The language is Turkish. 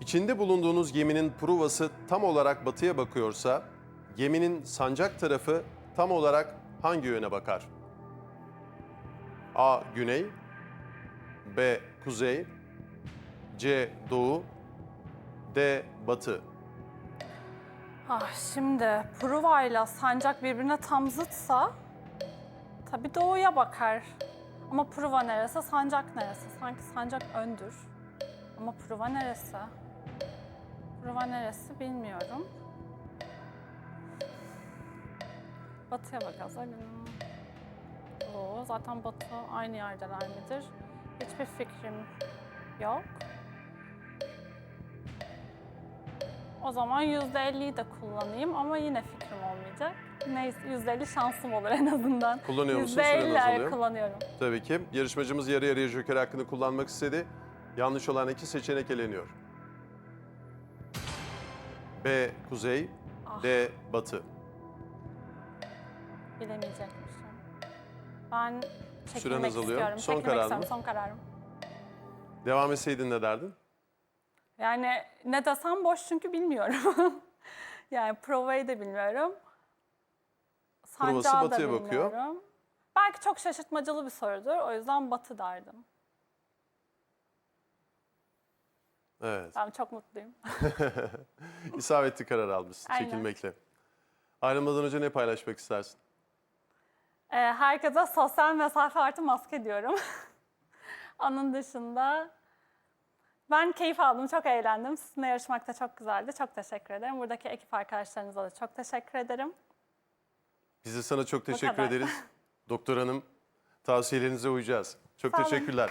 İçinde bulunduğunuz geminin pruvası tam olarak batıya bakıyorsa, geminin sancak tarafı tam olarak hangi yöne bakar? A. Güney B. Kuzey C. Doğu D. Batı Ah, şimdi Pruva ile Sancak birbirine tam zıtsa tabii doğuya bakar. Ama Pruva neresi, Sancak neresi? Sanki Sancak öndür. Ama Pruva neresi? Pruva neresi bilmiyorum. Batıya bakacağız. Oo, zaten Batı aynı yerdeler midir? Hiçbir fikrim yok. O zaman %50'yi de kullanayım ama yine fikrim olmayacak. Neyse %50 şansım olur en azından. Kullanıyor musun? Süren %50 azalıyor. kullanıyorum. Tabii ki. Yarışmacımız yarı yarıya joker hakkını kullanmak istedi. Yanlış olan iki seçenek eleniyor. B. Kuzey Ah. D. Batı Bilemeyecekmişim. Ben Süren çekilmek azalıyor. istiyorum. Son çekilmek kararın istiyorum. mı? Son kararım. Devam etseydin ne derdin? Yani ne desem boş çünkü bilmiyorum. yani provayı da bilmiyorum. Provası Sancağı da batıya bakıyor. bilmiyorum. Belki çok şaşırtmacalı bir sorudur. O yüzden batı derdim. Evet. Ben çok mutluyum. İsabetli karar almışsın Aynen. çekilmekle. Ayrılmadan önce ne paylaşmak istersin? Ee, herkese sosyal mesafe artı maske diyorum. Onun dışında ben keyif aldım, çok eğlendim. Sizinle yarışmak da çok güzeldi. Çok teşekkür ederim. Buradaki ekip arkadaşlarınıza da çok teşekkür ederim. Biz de sana çok teşekkür ederiz. Doktor hanım tavsiyelerinize uyacağız. Çok Sağ olun. teşekkürler.